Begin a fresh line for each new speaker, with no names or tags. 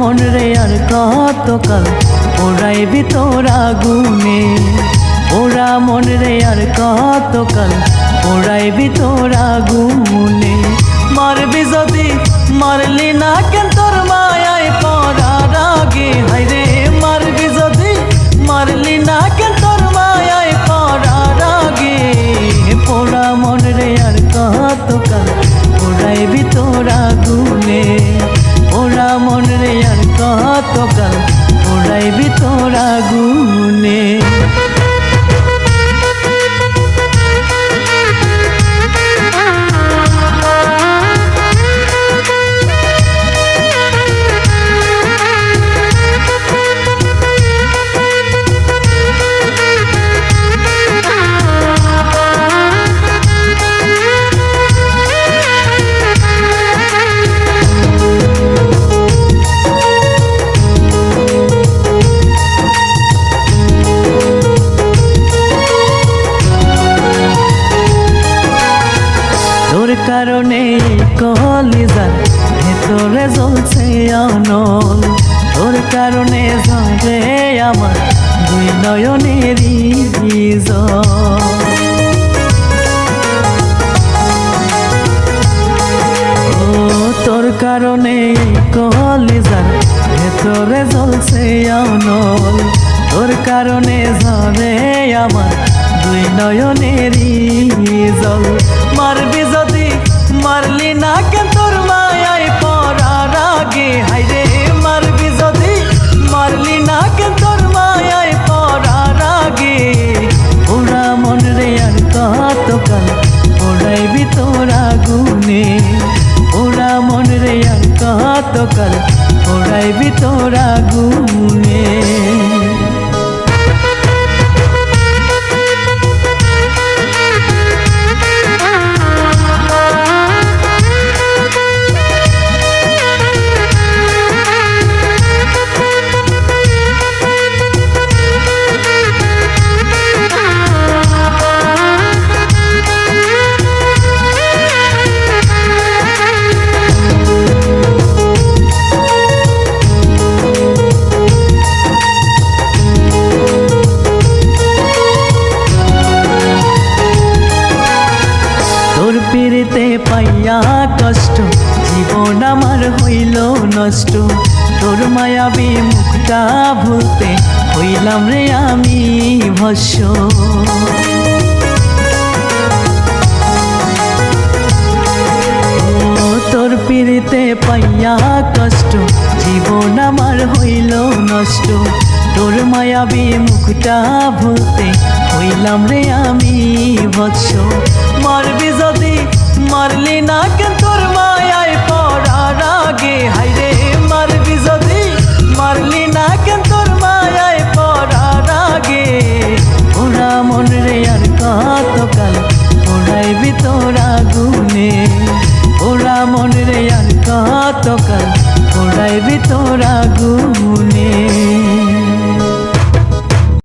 আর কতকাল ওরাইবি তোরা আগুনে ওরা মন রে আর কতকাল ওরাইবি তোর আগুনে মারবি যদি মারলি না কেন তোর মায়ায় কারণে কলিজার ভেতরে জ্বলছে অনল। তোর কারণে ঝরে আমার দুই নয়নেরই ও, তোর কারণে কলিজার ভেতরে জ্বলছে অনল। তোর কারণে ঝরে আমার দুই নয়নেরই জল মারবি মারলি না কেন তোর মায়ায় পড়ার আগে। ওরা মন রে আর কতকাল ওরাইবি তোর আগুনে। ওরা মন রে আর কতকাল ওরাইবি তোর আগুনে। তোর পিড়িতে পাইয়া কষ্ট, জীবন আমার হইল নষ্ট। তোর মায়াবী মুখটা ভুলতে হইলাম রে আমি ভস্য। তোর পিড়িতে পাইয়া কষ্ট, জীবন আমার হইল নষ্ট। তোর মায়াবী মুখটা ভুলতে হইলাম রে আমি যদি পারলি না কেন? তোর মায়ায় পড়ার আগে, হাইরে মারবি যদি? মারলি না কেন? তোর মায়ায় পড়ার আগে। ওরা মন রে আর কতকাল ওড়াইবি তোরা গুনে ওরা মন রে আর কতকাল ওড়াইবি তোরা গুনে